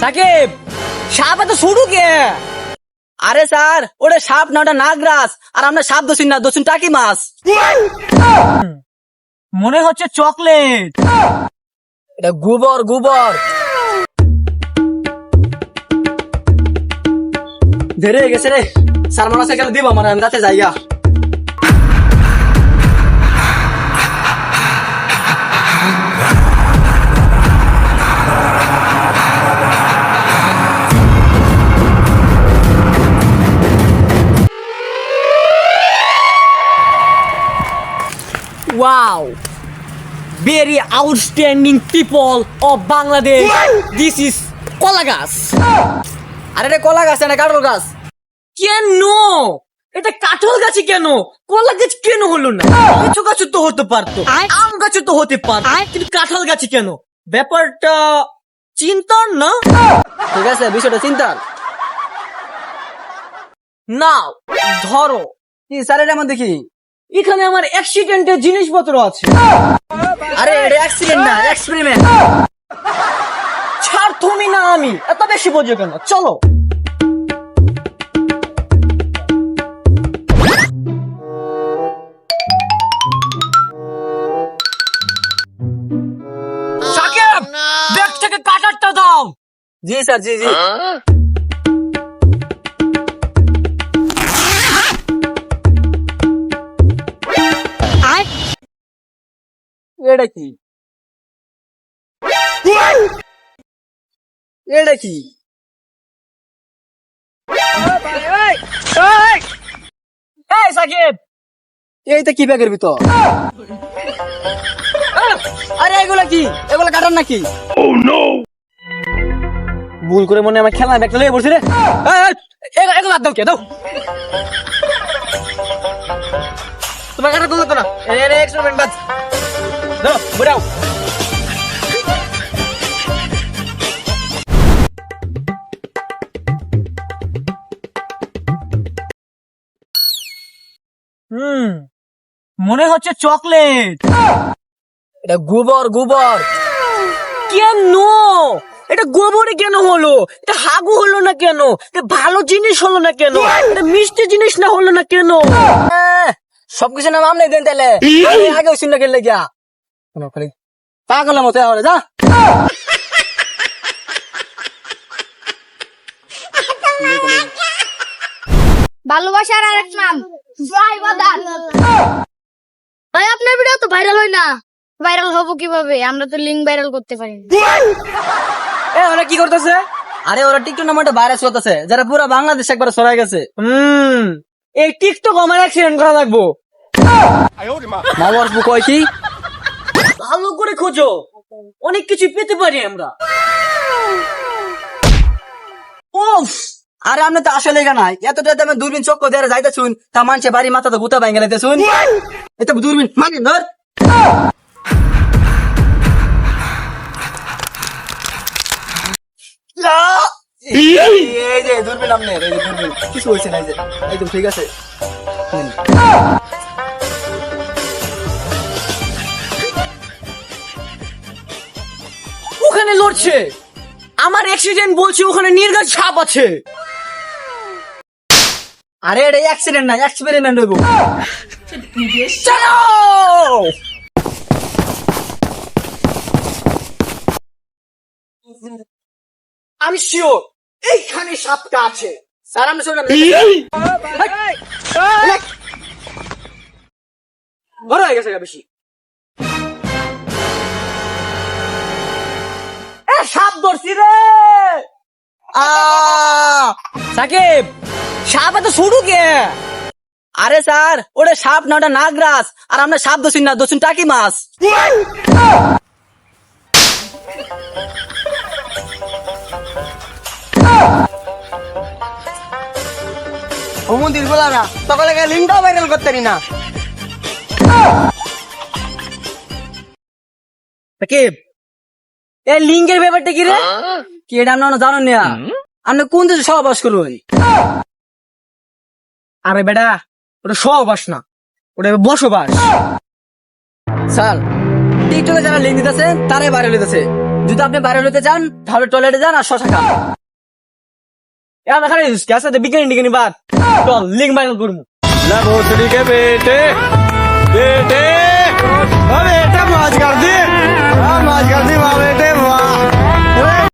সাকিব, সাপ এত শুরু কে? আরে স্যার ওটা সাপ না, ওটা নাগরাজ। আর আমরা সাপ দোষিন না দোষিন টাকি মাছ। মনে হচ্ছে চকলেট। এটা গোবর গোবর। ধরে গেছে রে। স্যার মনে হচ্ছে দিব আমার আমি রাতে যাইয়া। Wow! Very outstanding people of Bangladesh. This is কলা গাছ আরে এটা কলা গাছ না কাঠল গাছ। কেন? এটা কাঠল গাছে কেন? কলা গাছ কেন হলো না? কিছু গাছে তো হতে পারতো। আম গাছে তো হতে পারতো। কিন্তু কাঁঠাল গাছে কেন? ব্যাপারটা চিন্তার না? ঠিক আছে বিষয়টা চিন্তার। নাও ধরো। কি স্যার এটা কি এখানে আমার অ্যাক্সিডেন্টের জিনিসপত্র আছে। আরে এটা অ্যাক্সিডেন্ট না এক্সপেরিমেন্ট ছাড় তুমি না আমি এত বেশি বোঝো কেন? চলো। সাকিব ব্যাগ থেকে কাটারটা দাও। জি স্যার জি জি। এটা কি? এটা কি? এই সাকিব! এইটা কি ব্যাগের ভিতর? আরে এগুলা কি? এগুলা কাটার নাকি? ভুল করে মনে আমার খেলা ব্যাগটা লয়ে বসে রে। এগুলো দাও কে দাও। তোমার করল না? এক্সপেরিমেন্ট বাদ। দাও বেরাও হুম মনে হচ্ছে চকলেট। এটা গোবর গোবর। কেন? এটা গোবরে কেন হলো? এটা হাগু হলো না কেন? এটা ভালো জিনিস হলো না কেন? এটা মিষ্টি জিনিস না হলো না কেন? সবকিছু নাম আমনে দেন তাহলে আমি আগে শুনে গেলে গিয়া কোনো খালি পাগলের মতো হবে যা। ভালোবাসার আরেক নাম ভাই আপনার ভিডিও তো ভাইরাল হয় না। ভাইরাল হব কীভাবে? আমরা তো লিঙ্ক ভাইরাল করতে পারি এ ওরা কি করতেছে? আরে ওরা টিকটক নামে একটা ভাইরাস করতেছে যারা পুরো বাংলাদেশ একবার সরাই গেছে। হুম। এই টিকটক আমার অ্যাক্সিডেন্ট করা লাগবো। মামার কয় কি? ভালো করে খোঁজো। অনেক কিছু পেতে পারি আমরা। উফ! আরে আপনি তো আসলে নাই। এতটা দামে দূরবীন চক্কর দিয়ে যাইতে শুন তা মানুষের বাড়ি মাথা তো গুতা ভাঙে লাইতে শুন এটা দূরবীন মানে ধর। এই যে দূরবীন দূরবীন। কিছু না, এই যে। একদম ঠিক আছে। লড়ছে আমার অ্যাক্সিডেন্ট বলছে ওখানে নির্গাছ সাপ আছে। আরে এটা অ্যাক্সিডেন্ট না এক্সপেরিমেন্ট হইব। চলো! আমি শিওর এইখানে সাপটা আছে। স্যার আমি শুনলাম বড় হয়ে গেছে বেশি। সাপ ধরছি রে। সাকিব সাপ এত শুরু কে? আরে স্যার ওটা সাপ না ওটা নাগরাজ। আর আমরা সাপ দোষিন না দোষিন টাকি মাছ। মন্দির বলা না তখন লিঙ্কটাও ভাইরাল করতে না। সাকিব এই লিঙ্গের ব্যাপারটা কি রে কি এটা আমরা জানো না আপনি কোন দেশে সহবাস করুন আরে বেটা ওটা সহবাস না ওটা বসবাস স্যার টিকটকে যারা লিঙ্ক দিতেছে তারাই বাইরে লিতেছে যদি আপনি ভাইরাল হতে চান তাহলে টয়লেটে যান আর শশা খান এ আমরা খালি গ্যাস সাথে বিজ্ঞানী টিজ্ঞানী বাদ চল লিঙ্ক ভাইরাল করবো ना भोसड़ी के बेटे बेटे अबे बेटा मौज कर